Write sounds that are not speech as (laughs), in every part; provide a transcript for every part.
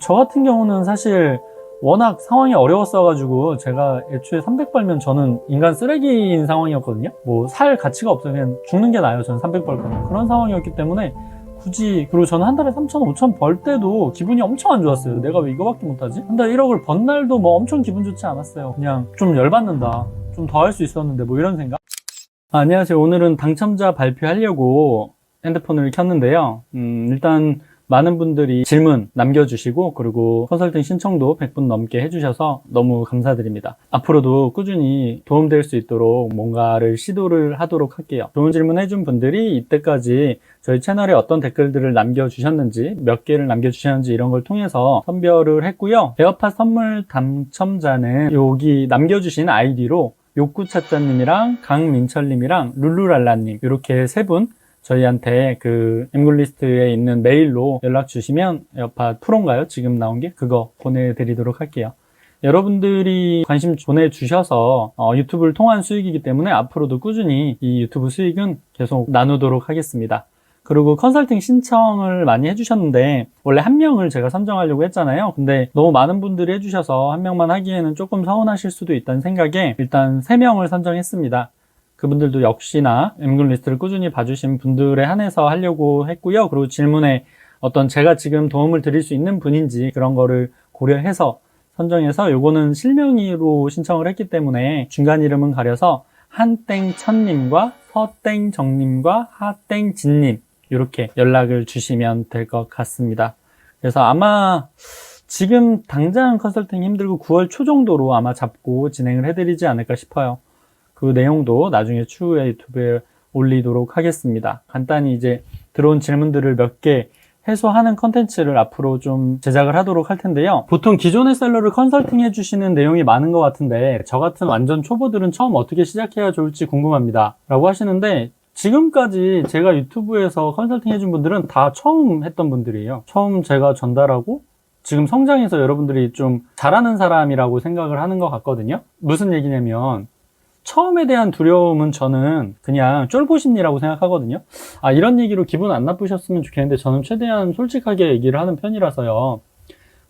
저 같은 경우는 사실 워낙 상황이 어려웠어가지고 제가 애초에 300 벌면 저는 인간 쓰레기인 상황이었거든요. 뭐 살 가치가 없어요. 그냥 죽는 게 나아요. 저는 300벌 거면. 그런 상황이었기 때문에 굳이 그리고 저는 한 달에 3천, 5천 벌 때도 기분이 엄청 안 좋았어요. 내가 왜 이거밖에 못하지? 한 달에 1억을 번 날도 뭐 엄청 기분 좋지 않았어요. 그냥 좀 열받는다. 좀 더 할 수 있었는데 뭐 이런 생각? 아, 안녕하세요. 오늘은 당첨자 발표하려고 핸드폰을 켰는데요. 음, 일단 많은 분들이 질문 남겨주시고 그리고 컨설팅 신청도 100분 넘게 해주셔서 너무 감사드립니다. 앞으로도 꾸준히 도움될 수 있도록 뭔가를 시도를 하도록 할게요. 좋은 질문 해준 분들이 이때까지 저희 채널에 어떤 댓글들을 남겨주셨는지 몇 개를 남겨주셨는지 이런 걸 통해서 선별을 했고요. 에어팟 선물 당첨자는 여기 남겨주신 아이디로 욕구차짜님이랑 강민철님이랑 룰루랄라님 이렇게 세분 저희한테 그 엠글리스트에 있는 메일로 연락 주시면 에어팟 프로인가요? 지금 나온 게 그거 보내드리도록 할게요. 여러분들이 관심 보내주셔서 어, 유튜브를 통한 수익이기 때문에 앞으로도 꾸준히 이 유튜브 수익은 계속 나누도록 하겠습니다. 그리고 컨설팅 신청을 많이 해주셨는데 원래 한 명을 제가 선정하려고 했잖아요. 근데 너무 많은 분들이 해주셔서 한 명만 하기에는 조금 서운하실 수도 있다는 생각에 일단 세 명을 선정했습니다. 그분들도 역시나 엠글 리스트를 꾸준히 봐주신 분들에 한해서 하려고 했고요. 그리고 질문에 어떤 제가 지금 도움을 드릴 수 있는 분인지 그런 거를 고려해서 선정해서 요거는 실명의로 신청을 했기 때문에 중간 이름은 가려서 한땡천님과 서땡정님과 하땡진님 이렇게 연락을 주시면 될 것 같습니다. 그래서 아마 지금 당장 컨설팅 힘들고 9월 초 정도로 아마 잡고 진행을 해드리지 않을까 싶어요. 그 내용도 나중에 추후에 유튜브에 올리도록 하겠습니다. 간단히 이제 들어온 질문들을 몇 개 해소하는 컨텐츠를 앞으로 좀 제작을 하도록 할 텐데요. 보통 기존의 셀러를 컨설팅 해주시는 내용이 많은 것 같은데 저 같은 완전 초보들은 처음 어떻게 시작해야 좋을지 궁금합니다. 라고 하시는데 지금까지 제가 유튜브에서 컨설팅 해준 분들은 다 처음 했던 분들이에요. 처음 제가 전달하고 지금 성장해서 여러분들이 좀 잘하는 사람이라고 생각을 하는 것 같거든요. 무슨 얘기냐면 처음에 대한 두려움은 저는 그냥 쫄보심리라고 생각하거든요. 아, 이런 얘기로 기분 안 나쁘셨으면 좋겠는데 저는 최대한 솔직하게 얘기를 하는 편이라서요.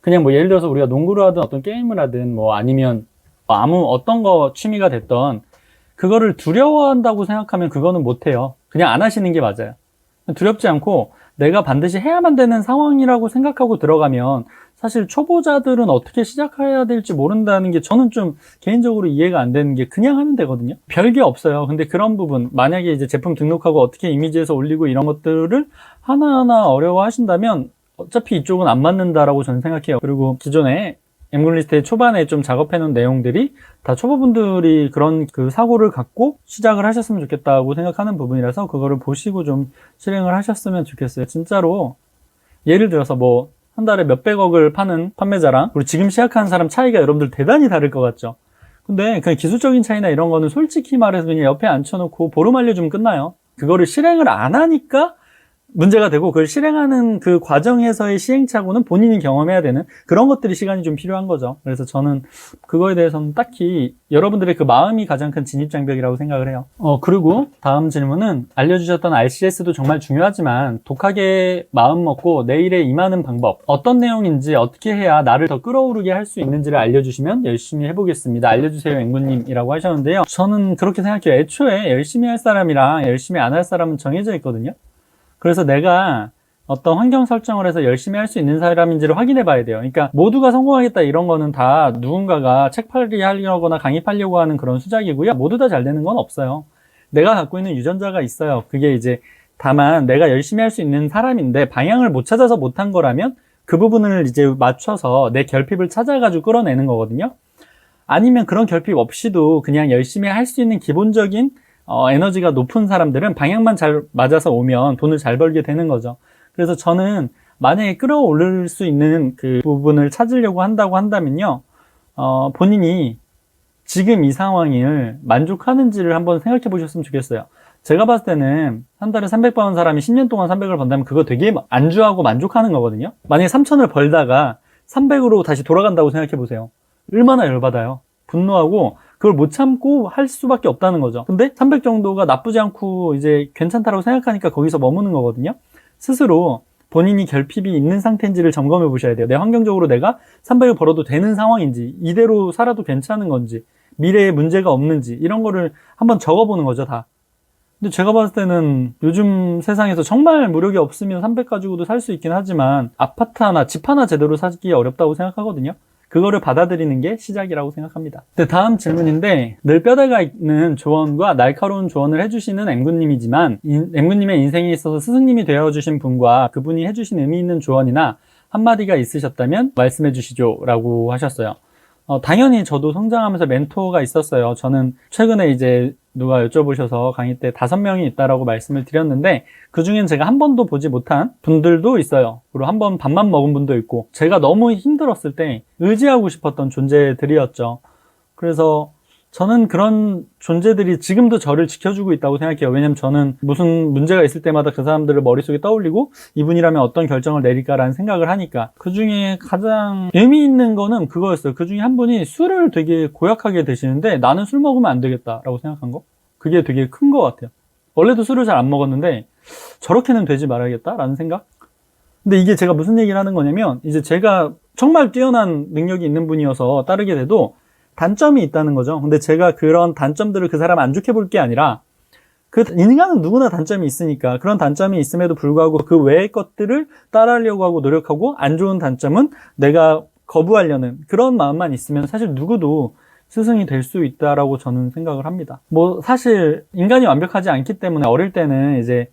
그냥 뭐 예를 들어서 우리가 농구를 하든 어떤 게임을 하든 뭐 아니면 뭐 아무 어떤 거 취미가 됐던 그거를 두려워한다고 생각하면 그거는 못해요. 그냥 안 하시는 게 맞아요. 두렵지 않고 내가 반드시 해야만 되는 상황이라고 생각하고 들어가면 사실 초보자들은 어떻게 시작해야 될지 모른다는 게 저는 좀 개인적으로 이해가 안 되는 게 그냥 하면 되거든요. 별게 없어요. 근데 그런 부분, 만약에 이제 제품 등록하고 어떻게 이미지에서 올리고 이런 것들을 하나하나 어려워 하신다면 어차피 이쪽은 안 맞는다라고 저는 생각해요. 그리고 기존에 엠글리스트의 초반에 좀 작업해 놓은 내용들이 다 초보분들이 그런 그 사고를 갖고 시작을 하셨으면 좋겠다고 생각하는 부분이라서 그거를 보시고 좀 실행을 하셨으면 좋겠어요. 진짜로 예를 들어서 뭐 한 달에 몇백억을 파는 판매자랑 그리고 지금 시작하는 사람 차이가 여러분들 대단히 다를 것 같죠. 근데 그냥 기술적인 차이나 이런 거는 솔직히 말해서 그냥 옆에 앉혀놓고 보름 알려주면 끝나요. 그거를 실행을 안 하니까 문제가 되고 그걸 실행하는 그 과정에서의 시행착오는 본인이 경험해야 되는 그런 것들이 시간이 좀 필요한 거죠. 그래서 저는 그거에 대해서는 딱히 여러분들의 그 마음이 가장 큰 진입장벽이라고 생각을 해요. 어, 그리고 다음 질문은 알려주셨던 RCS도 정말 중요하지만 독하게 마음 먹고 내 일에 임하는 방법 어떤 내용인지 어떻게 해야 나를 더 끌어오르게 할 수 있는지를 알려주시면 열심히 해보겠습니다. 알려주세요 앵구님이라고 하셨는데요. 저는 그렇게 생각해요. 애초에 열심히 할 사람이랑 열심히 안 할 사람은 정해져 있거든요. 그래서 내가 어떤 환경 설정을 해서 열심히 할 수 있는 사람인지를 확인해 봐야 돼요. 그러니까 모두가 성공하겠다 이런 거는 다 누군가가 책 팔기 하려거나 강의하려고 하는 그런 수작이고요. 모두 다 잘 되는 건 없어요. 내가 갖고 있는 유전자가 있어요. 그게 이제 다만 내가 열심히 할 수 있는 사람인데 방향을 못 찾아서 못한 거라면 그 부분을 이제 맞춰서 내 결핍을 찾아가지고 끌어내는 거거든요. 아니면 그런 결핍 없이도 그냥 열심히 할 수 있는 기본적인 어, 에너지가 높은 사람들은 방향만 잘 맞아서 오면 돈을 잘 벌게 되는 거죠. 그래서 저는 만약에 끌어올릴 수 있는 그 부분을 찾으려고 한다고 한다면요, 어, 본인이 지금 이 상황을 만족하는지를 한번 생각해 보셨으면 좋겠어요. 제가 봤을 때는 한 달에 300 버는 사람이 10년 동안 300을 번다면 그거 되게 안주하고 만족하는 거거든요. 만약에 3천을 벌다가 300으로 다시 돌아간다고 생각해 보세요. 얼마나 열받아요. 분노하고 그걸 못 참고 할 수밖에 없다는 거죠. 근데 300 정도가 나쁘지 않고 이제 괜찮다고 생각하니까 거기서 머무는 거거든요. 스스로 본인이 결핍이 있는 상태인지를 점검해 보셔야 돼요. 내 환경적으로 내가 300을 벌어도 되는 상황인지, 이대로 살아도 괜찮은 건지, 미래에 문제가 없는지, 이런 거를 한번 적어보는 거죠, 다. 근데 제가 봤을 때는 요즘 세상에서 정말 무력이 없으면 300 가지고도 살 수 있긴 하지만 아파트 하나, 집 하나 제대로 사기 어렵다고 생각하거든요. 그거를 받아들이는 게 시작이라고 생각합니다. 네, 다음 질문인데 늘 뼈대가 있는 조언과 날카로운 조언을 해주시는 엠군님이지만 엠군님의 인생에 있어서 스승님이 되어주신 분과 그분이 해주신 의미 있는 조언이나 한마디가 있으셨다면 말씀해 주시죠 라고 하셨어요. 어, 당연히 저도 성장하면서 멘토가 있었어요. 저는 최근에 이제 누가 여쭤보셔서 강의 때 다섯 명이 있다라고 말씀을 드렸는데 그 중엔 제가 한 번도 보지 못한 분들도 있어요. 그리고 한 번 밥만 먹은 분도 있고 제가 너무 힘들었을 때 의지하고 싶었던 존재들이었죠. 그래서 저는 그런 존재들이 지금도 저를 지켜주고 있다고 생각해요. 왜냐면 저는 무슨 문제가 있을 때마다 그 사람들을 머릿속에 떠올리고 이분이라면 어떤 결정을 내릴까라는 생각을 하니까 그 중에 가장 의미 있는 거는 그거였어요. 그 중에 한 분이 술을 되게 고약하게 드시는데 나는 술 먹으면 안 되겠다라고 생각한 거. 그게 되게 큰것 같아요. 원래도 술을 잘 안 먹었는데 저렇게는 되지 말아야겠다라는 생각? 근데 이게 제가 무슨 얘기를 하는 거냐면 이제 제가 정말 뛰어난 능력이 있는 분이어서 따르게 돼도 단점이 있다는 거죠. 근데 제가 그런 단점들을 그 사람 안 좋게 볼 게 아니라 그 인간은 누구나 단점이 있으니까 그런 단점이 있음에도 불구하고 그 외의 것들을 따라하려고 하고 노력하고 안 좋은 단점은 내가 거부하려는 그런 마음만 있으면 사실 누구도 스승이 될 수 있다라고 저는 생각을 합니다. 뭐 사실 인간이 완벽하지 않기 때문에 어릴 때는 이제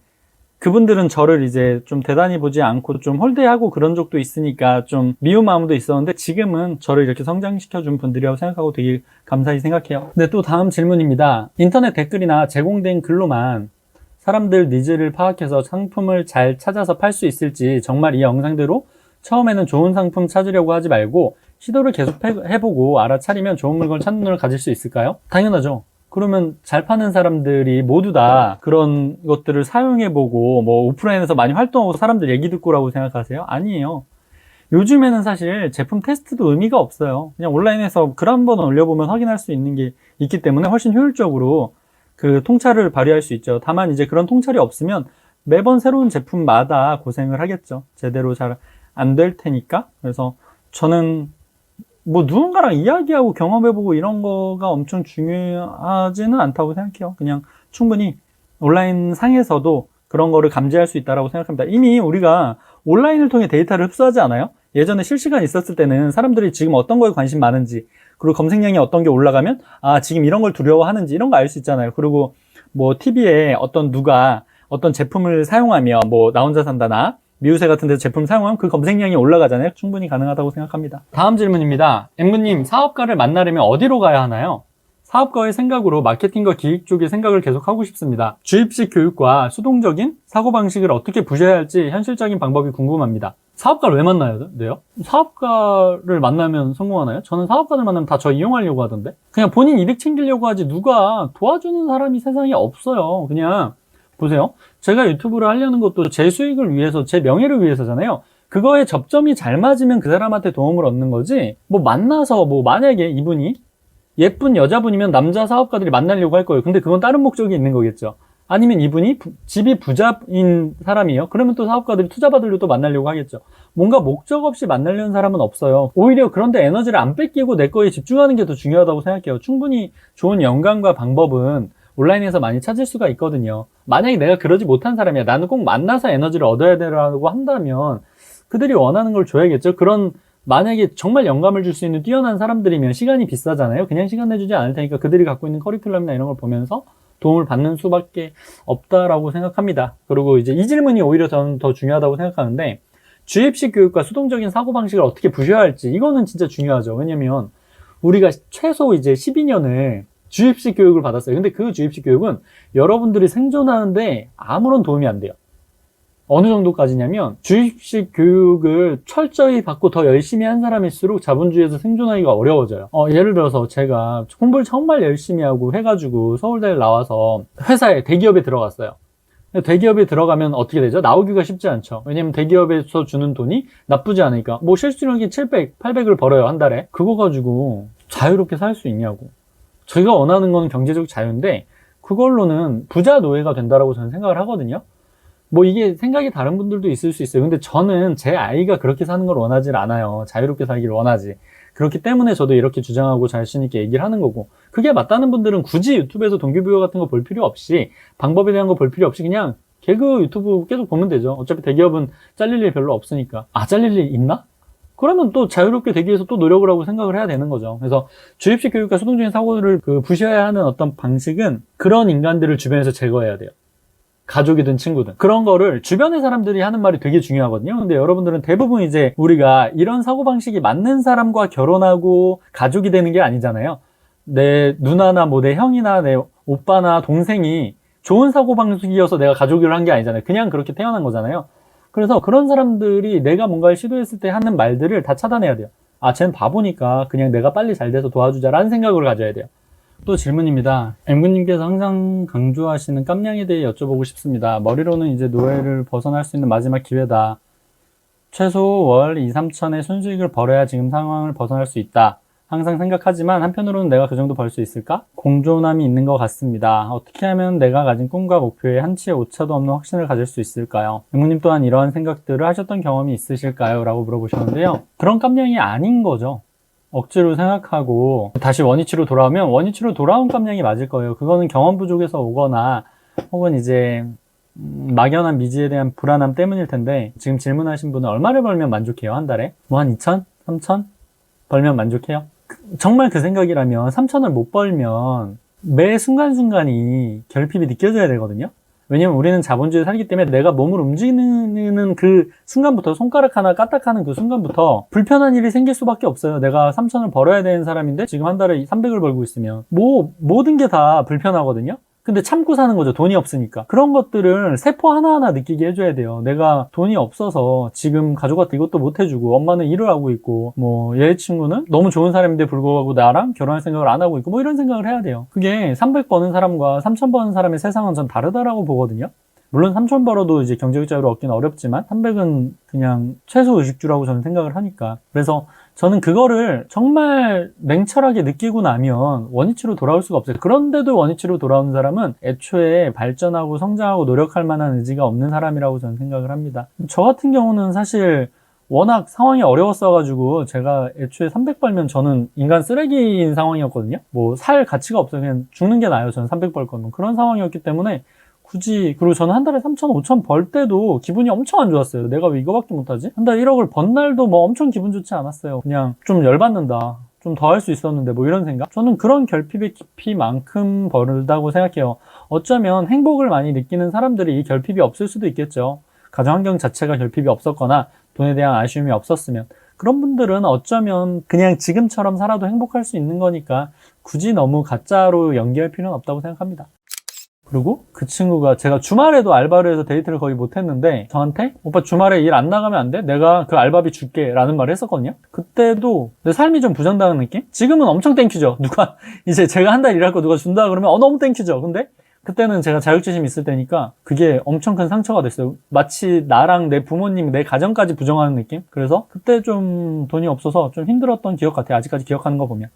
그분들은 저를 이제 좀 대단히 보지 않고 좀 홀대하고 그런 적도 있으니까 좀 미운 마음도 있었는데 지금은 저를 이렇게 성장시켜 준 분들이라고 생각하고 되게 감사히 생각해요. 근데 또 다음 질문입니다. 인터넷 댓글이나 제공된 글로만 사람들 니즈를 파악해서 상품을 잘 찾아서 팔 수 있을지 정말 이 영상대로 처음에는 좋은 상품 찾으려고 하지 말고 시도를 계속 해보고 알아차리면 좋은 물건 찾는 눈을 가질 수 있을까요? 당연하죠. 그러면 잘 파는 사람들이 모두 다 그런 것들을 사용해보고 뭐 오프라인에서 많이 활동하고 사람들 얘기 듣고라고 생각하세요? 아니에요. 요즘에는 사실 제품 테스트도 의미가 없어요. 그냥 온라인에서 글 한 번 올려보면 확인할 수 있는 게 있기 때문에 훨씬 효율적으로 그 통찰을 발휘할 수 있죠. 다만 이제 그런 통찰이 없으면 매번 새로운 제품마다 고생을 하겠죠. 제대로 잘 안 될 테니까. 그래서 저는 뭐 누군가랑 이야기하고 경험해보고 이런 거가 엄청 중요하지는 않다고 생각해요. 그냥 충분히 온라인 상에서도 그런 거를 감지할 수 있다고 생각합니다. 이미 우리가 온라인을 통해 데이터를 흡수하지 않아요? 예전에 실시간 있었을 때는 사람들이 지금 어떤 거에 관심 많은지 그리고 검색량이 어떤 게 올라가면 아 지금 이런 걸 두려워하는지 이런 거 알 수 있잖아요. 그리고 뭐 TV에 어떤 누가 어떤 제품을 사용하며 뭐 나 혼자 산다나 미우새 같은 데서 제품 사용하면 그 검색량이 올라가잖아요. 충분히 가능하다고 생각합니다. 다음 질문입니다. 엠무님, 사업가를 만나려면 어디로 가야 하나요? 사업가의 생각으로 마케팅과 기획 쪽의 생각을 계속하고 싶습니다. 주입식 교육과 수동적인 사고방식을 어떻게 부셔야 할지 현실적인 방법이 궁금합니다. 사업가를 왜 만나야 돼요? 사업가를 만나면 성공하나요? 저는 사업가를 만나면 다 저 이용하려고 하던데? 그냥 본인 이득 챙기려고 하지 누가 도와주는 사람이 세상에 없어요. 그냥 보세요. 제가 유튜브를 하려는 것도 제 수익을 위해서, 제 명예를 위해서잖아요. 그거에 접점이 잘 맞으면 그 사람한테 도움을 얻는 거지. 뭐 만나서 뭐 만약에 이분이 예쁜 여자분이면 남자 사업가들이 만나려고 할 거예요. 근데 그건 다른 목적이 있는 거겠죠. 아니면 이분이 부, 집이 부자인 사람이에요. 그러면 또 사업가들이 투자받으려 또 만나려고 하겠죠. 뭔가 목적 없이 만나려는 사람은 없어요. 오히려 그런데 에너지를 안 뺏기고 내 거에 집중하는 게 더 중요하다고 생각해요. 충분히 좋은 영감과 방법은 온라인에서 많이 찾을 수가 있거든요. 만약에 내가 그러지 못한 사람이야. 나는 꼭 만나서 에너지를 얻어야 되라고 한다면 그들이 원하는 걸 줘야겠죠. 그런 만약에 정말 영감을 줄 수 있는 뛰어난 사람들이면 시간이 비싸잖아요. 그냥 시간 내주지 않을 테니까 그들이 갖고 있는 커리큘럼이나 이런 걸 보면서 도움을 받는 수밖에 없다라고 생각합니다. 그리고 이제 이 질문이 오히려 저는 더 중요하다고 생각하는데 주입식 교육과 수동적인 사고방식을 어떻게 부셔야 할지 이거는 진짜 중요하죠. 왜냐면 우리가 최소 이제 12년을 주입식 교육을 받았어요. 근데 그 주입식 교육은 여러분들이 생존하는데 아무런 도움이 안 돼요. 어느 정도까지냐면 주입식 교육을 철저히 받고 더 열심히 한 사람일수록 자본주의에서 생존하기가 어려워져요. 어, 예를 들어서 제가 공부를 정말 열심히 하고 해가지고 서울대를 나와서 회사에 대기업에 들어갔어요. 대기업에 들어가면 어떻게 되죠? 나오기가 쉽지 않죠. 왜냐면 대기업에서 주는 돈이 나쁘지 않으니까. 뭐 실수령이 700, 800을 벌어요, 한 달에. 그거 가지고 자유롭게 살 수 있냐고. 저희가 원하는 건 경제적 자유인데 그걸로는 부자 노예가 된다라고 저는 생각을 하거든요. 뭐 이게 생각이 다른 분들도 있을 수 있어요. 근데 저는 제 아이가 그렇게 사는 걸 원하지 않아요. 자유롭게 살기를 원하지. 그렇기 때문에 저도 이렇게 주장하고 자신있게 얘기를 하는 거고. 그게 맞다는 분들은 굳이 유튜브에서 동기부여 같은 거 볼 필요 없이, 방법에 대한 거 볼 필요 없이 그냥 개그 유튜브 계속 보면 되죠. 어차피 대기업은 잘릴 일 별로 없으니까. 아, 잘릴 일 있나? 그러면 또 자유롭게 되기 위해서 또 노력을 하고 생각을 해야 되는 거죠. 그래서 주입식 교육과 수동적인 사고를 그 부셔야 하는 어떤 방식은 그런 인간들을 주변에서 제거해야 돼요. 가족이든 친구든 그런 거를 주변의 사람들이 하는 말이 되게 중요하거든요. 근데 여러분들은 대부분 이제 우리가 이런 사고 방식이 맞는 사람과 결혼하고 가족이 되는 게 아니잖아요. 내 누나나 뭐 내 형이나 내 오빠나 동생이 좋은 사고 방식이어서 내가 가족을 한 게 아니잖아요. 그냥 그렇게 태어난 거잖아요. 그래서 그런 사람들이 내가 뭔가를 시도했을 때 하는 말들을 다 차단해야 돼요. 아, 쟤는 바보니까 그냥 내가 빨리 잘 돼서 도와주자라는 생각을 가져야 돼요. 또 질문입니다. M군님께서 항상 강조하시는 깜냥에 대해 여쭤보고 싶습니다. 머리로는 이제 노예를 벗어날 수 있는 마지막 기회다. 최소 월 2, 3천의 순수익을 벌어야 지금 상황을 벗어날 수 있다. 항상 생각하지만 한편으로는 내가 그 정도 벌 수 있을까? 공존함이 있는 것 같습니다. 어떻게 하면 내가 가진 꿈과 목표에 한치의 오차도 없는 확신을 가질 수 있을까요? 앵무님 또한 이러한 생각들을 하셨던 경험이 있으실까요? 라고 물어보셨는데요. 그런 깜냥이 아닌 거죠. 억지로 생각하고 다시 원위치로 돌아오면 원위치로 돌아온 깜냥이 맞을 거예요. 그거는 경험 부족에서 오거나 혹은 이제 음, 막연한 미지에 대한 불안함 때문일 텐데 지금 질문하신 분은 얼마를 벌면 만족해요? 한 달에? 뭐 한 2천? 3천? 벌면 만족해요? 그- 정말 그 생각이라면 3천을 못 벌면 매 순간순간이 결핍이 느껴져야 되거든요. 왜냐면 우리는 자본주의에 살기 때문에 내가 몸을 움직이는 그 순간부터 손가락 하나 까딱하는 그 순간부터 불편한 일이 생길 수밖에 없어요. 내가 3천을 벌어야 되는 사람인데 지금 한 달에 300을 벌고 있으면 뭐 모든 게 다 불편하거든요. 근데 참고 사는 거죠. 돈이 없으니까. 그런 것들을 세포 하나하나 느끼게 해줘야 돼요. 내가 돈이 없어서 지금 가족한테 이것도 못 해주고 엄마는 일을 하고 있고 뭐얘 친구는 너무 좋은 사람인데 불구하고 나랑 결혼할 생각을 안 하고 있고 뭐 이런 생각을 해야 돼요. 그게 300 버는 사람과 3000 버는 사람의 세상은 전 다르다라고 보거든요. 물론 3천 벌어도 이제 경제적 자유를 얻기는 어렵지만 300은 그냥 최소 의식주라고 저는 생각을 하니까 그래서 저는 그거를 정말 냉철하게 느끼고 나면 원위치로 돌아올 수가 없어요. 그런데도 원위치로 돌아오는 사람은 애초에 발전하고 성장하고 노력할 만한 의지가 없는 사람이라고 저는 생각을 합니다. 저 같은 경우는 사실 워낙 상황이 어려웠어가지고 제가 애초에 300 벌면 저는 인간 쓰레기인 상황이었거든요. 뭐 살 가치가 없어요. 그냥 죽는 게 나아요. 저는 300벌 거면. 그런 상황이었기 때문에 굳이 그리고 저는 한 달에 3천, 5천 벌 때도 기분이 엄청 안 좋았어요. 내가 왜 이거밖에 못하지? 한 달에 1억을 번 날도 뭐 엄청 기분 좋지 않았어요. 그냥 좀 열받는다. 좀 더 할 수 있었는데 뭐 이런 생각? 저는 그런 결핍의 깊이만큼 벌다고 생각해요. 어쩌면 행복을 많이 느끼는 사람들이 이 결핍이 없을 수도 있겠죠. 가정 환경 자체가 결핍이 없었거나 돈에 대한 아쉬움이 없었으면 그런 분들은 어쩌면 그냥 지금처럼 살아도 행복할 수 있는 거니까 굳이 너무 가짜로 연기할 필요는 없다고 생각합니다. 그리고 그 친구가 제가 주말에도 알바를 해서 데이트를 거의 못 했는데 저한테 오빠 주말에 일 안 나가면 안 돼? 내가 그 알바비 줄게 라는 말을 했었거든요. 그때도 내 삶이 좀 부정당한 느낌? 지금은 엄청 땡큐죠. (laughs) 누가 이제 제가 한 달 일할 거 누가 준다 그러면 어 너무 땡큐죠. 근데 그때는 제가 자격지심이 있을 때니까 그게 엄청 큰 상처가 됐어요. 마치 나랑 내 부모님, 내 가정까지 부정하는 느낌? 그래서 그때 좀 돈이 없어서 좀 힘들었던 기억 같아요. 아직까지 기억하는 거 보면.